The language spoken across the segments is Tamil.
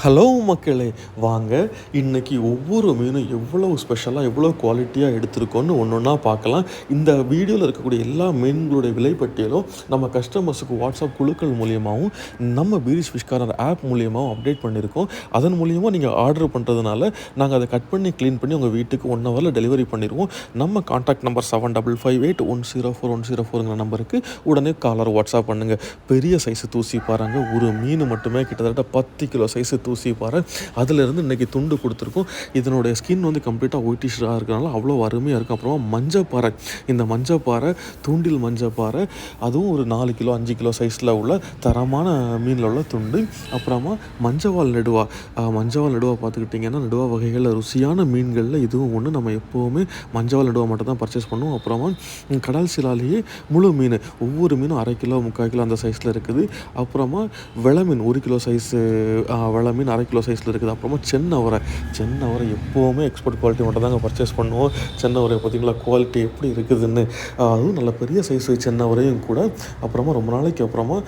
ஹலோ மக்களே. வாங்க இன்றைக்கி ஒவ்வொரு மீனும் எவ்வளோ ஸ்பெஷலாக எவ்வளோ குவாலிட்டியாக எடுத்திருக்கோன்னு ஒன்று ஒன்றா பார்க்கலாம். இந்த வீடியோவில் இருக்கக்கூடிய எல்லா மீன்களுடைய விலைப்பட்டியலும் நம்ம கஸ்டமர்ஸுக்கு வாட்ஸ்அப் குழுக்கள் மூலியமாகவும் நம்ம பீரிஷ் ஃபிஷ்காரர் ஆப் மூலியமாகவும் அப்டேட் பண்ணியிருக்கோம். அதன் மூலியமாக நீங்கள் ஆர்டர் பண்ணுறதுனால நாங்கள் அதை கட் பண்ணி க்ளீன் பண்ணி உங்கள் வீட்டுக்கு ஒன் ஹவரில் டெலிவரி பண்ணிடுவோம் நம்ம contact number seven double five eight one zero four one zero ஃபோருங்கிற நம்பருக்கு உடனே காலர் வாட்ஸ்அப் பண்ணுங்கள் பெரிய சைஸு தூசி பாருங்கள் ஒரு மீன் மட்டுமே கிட்டத்தட்ட பத்து கிலோ சைஸு தூசி பாறை அதுலேருந்து இன்றைக்கி துண்டு கொடுத்துருக்கோம். இதனுடைய ஸ்கின் வந்து கம்ப்ளீட்டாக ஒயிட்டிஷாக இருக்கிறனால அவ்வளோ அருமையாக இருக்கும் அப்புறமா மஞ்சப்பாறை. இந்த மஞ்சப்பாறை தூண்டில் மஞ்சப்பாறை அதுவும் ஒரு நாலு கிலோ அஞ்சு கிலோ சைஸில் உள்ள தரமான மீனில் உள்ள துண்டு. அப்புறமா மஞ்சவால் நெடுவா. மஞ்சவால் நெடுவா பார்த்துக்கிட்டிங்கன்னா நெடுவா வகைகளில் ருசியான மீன்களில் இதுவும் ஒன்று நம்ம எப்போவுமே மஞ்சவால் நெடுவா மட்டும் தான் பர்ச்சேஸ் பண்ணுவோம். அப்புறமா கடல் சிலாலேயே முழு மீன். ஒவ்வொரு மீனும் அரை கிலோ முக்கால் கிலோ அந்த சைஸில் இருக்குது. அப்புறமா வெள மீன் ஒரு கிலோ சைஸு வெள மீன் அரை கிலோ சைஸில் இருக்குது. அப்புறமா சென்னவரை சென்னவரை எப்போவுமே எக்ஸ்போர்ட் குவாலிட்டி மட்டும் தாங்க பர்ச்சேஸ் பண்ணுவோம். சென்னவரை பார்த்திங்களா? குவாலிட்டி எப்படி இருக்குதுன்னு. அதுவும் நல்ல பெரிய சைஸு சென்னவரையும் கூட. அப்புறமா ரொம்ப நாளைக்கு அப்புறமா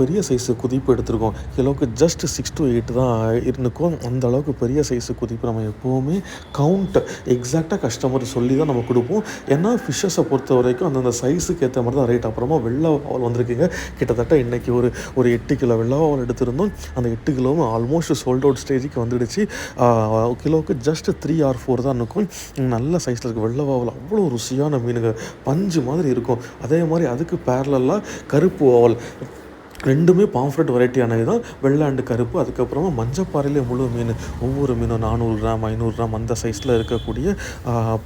பெரிய சைஸு குதிப்பு எடுத்திருக்கோம். கிலோவுக்கு ஜஸ்ட் சிக்ஸ் டு எயிட் தான் இருந்துக்கும். அந்த அளவுக்கு பெரிய சைஸு குதிப்பு நம்ம எப்போவுமே கவுண்ட் எக்ஸாக்டாக கஸ்டமர் சொல்லி தான் நம்ம கொடுப்போம். ஏன்னா ஃபிஷ்ஷஸை பொறுத்த வரைக்கும் அந்தந்த சைஸுக்கு ஏற்ற மாதிரி தான் ரேட் அப்புறமா வெள்ளை வாவல் வந்திருக்குங்க. கிட்டத்தட்ட இன்றைக்கி ஒரு ஒரு எட்டு கிலோ வெள்ளை வாவல் எடுத்திருந்தோம். அந்த எட்டு கிலோவும் ஆல்மோஸ்ட் சோல்ட் அவுட் ஸ்டேஜுக்கு வந்துடுச்சு. கிலோவுக்கு ஜஸ்ட் த்ரீ ஆர் ஃபோர் தான் இருக்கும். நல்ல சைஸில் இருக்குது வெள்ளவாவில் அவ்வளோ ருசியான மீனுங்க. பஞ்சு மாதிரி இருக்கும். அதே மாதிரி அதுக்கு பேரலாக கருப்பு ஓவல் ரெண்டுமே பாம்ஃப்ரெட் வெரைட்டியானது தான். வெள்ளை அண்டு கருப்பு. அதுக்கப்புறமா மஞ்சப்பாறையிலே முழு மீன். ஒவ்வொரு மீனும் நானூறு கிராம் ஐநூறு கிராம் அந்த சைஸில் இருக்கக்கூடிய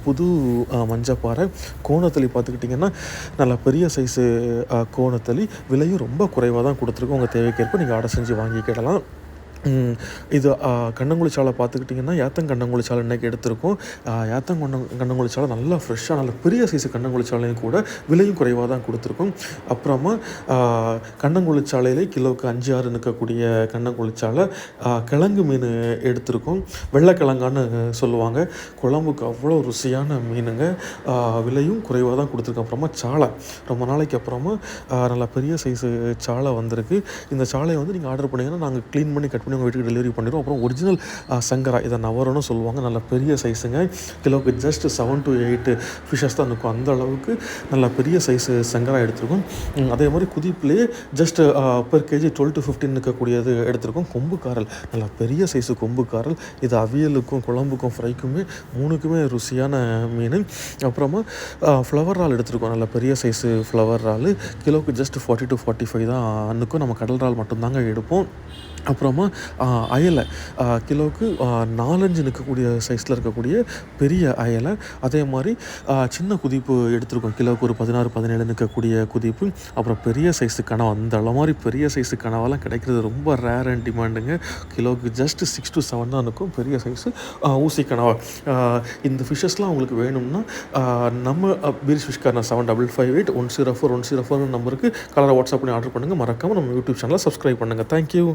புது மஞ்சப்பாறை. கோணத்தளி பார்த்துக்கிட்டிங்கன்னா நல்லா பெரிய சைஸு கோணத்தளி. விலையும் ரொம்ப குறைவாக தான் கொடுத்துருக்கோம். உங்கள் தேவைக்கேற்ப நீங்கள் ஆர்டர் செஞ்சு வாங்கிக்கிடலாம். ம், இது கண்ணங்குழிச்சாலை பார்த்துக்கிட்டிங்கன்னா ஏத்தன் கண்ணங்குழிச்சாலை இன்றைக்கி எடுத்திருக்கோம். ஆ, ஏத்தன் கண்ணங்குழிச்சாலை நல்லா ஃப்ரெஷ்ஷாக நல்ல பெரிய சைஸு கண்ணங்குழிச்சாலையும் கூட விலையும் குறைவாக தான் கொடுத்துருக்கோம். அப்புறமா கண்ணங்குழிச்சாலையிலே கிலோவுக்கு அஞ்சு ஆறு நிற்கக்கூடிய கண்ணங்குழிச்சாலை கிழங்கு மீன் எடுத்திருக்கோம். வெள்ளைக்கிழங்கான்னு சொல்லுவாங்க. குழம்புக்கு அவ்வளோ ருசியான மீனுங்க. விலையும் குறைவாக தான் கொடுத்துருக்கோம். அப்புறமா சாலை. ரொம்ப நாளைக்கு அப்புறமா நல்லா பெரிய சைஸு சாலை வந்திருக்கு. இந்த சாலையை வந்து நீங்கள் ஆர்டர் பண்ணிங்கன்னா நாங்கள் க்ளீன் பண்ணி கட் பண்ணி உங்கள் வீட்டுக்கு டெலிவரி பண்ணிடுவோம் அப்புறம் ஒரிஜினல் சங்கரா இதை நவரன்னு சொல்லுவாங்க. நல்ல பெரிய சைஸுங்க கிலோவுக்கு just seven to eight fishes தான் இருக்கும். அந்த அளவுக்கு நல்ல பெரிய சைஸு சங்கரா எடுத்திருக்கும். அதே மாதிரி குதிப்புலேயே just per kg twelve to fifteen இருக்கக்கூடியது எடுத்திருக்கோம். கொம்புக்காரல் நல்ல பெரிய சைஸு கொம்புக்காரல் இது அவியலுக்கும் குழம்புக்கும் ஃப்ரைக்குமே மூணுக்குமே ருசியான மீன். அப்புறமா ஃப்ளவர் ரால் எடுத்திருக்கோம். நல்ல பெரிய சைஸு ஃப்ளவர் ரால் கிலோவுக்கு just forty to forty five தான் அன்னுக்கும் நம்ம கடல் இறால் மட்டும்தாங்க எடுப்போம். அப்புறமா அயலை. கிலோவுக்கு நாலஞ்சு நிற்கக்கூடிய சைஸில் இருக்கக்கூடிய பெரிய அயலை. அதே மாதிரி சின்ன குதிப்பு எடுத்திருக்கோம். கிலோவுக்கு ஒரு பதினாறு பதினேழு நிற்கக்கூடிய குதிப்பு. அப்புறம் பெரிய சைஸு கனவு அந்த அளவு மாதிரி பெரிய சைஸு கனவெல்லாம் கிடைக்கிறது ரொம்ப ரேர் அண்ட் டிமாண்டுங்க கிலோவுக்கு ஜஸ்ட் சிக்ஸ் டு செவன் தான் இருக்கும் பெரிய சைஸு ஊசி கனவா. இந்த ஃபிஷ்ஷஸ்லாம் உங்களுக்கு வேணும்னா நம்ம fresh fish corner seven double five eight one zero four one zero four நம்பருக்கு கலரை வாட்ஸ்அப் பண்ணி ஆர்டர் பண்ணுங்கள் மறக்காமல் நம்ம யூடியூப் சேனலை சப்ஸ்கிரைப் பண்ணுங்கள் தேங்க்யூ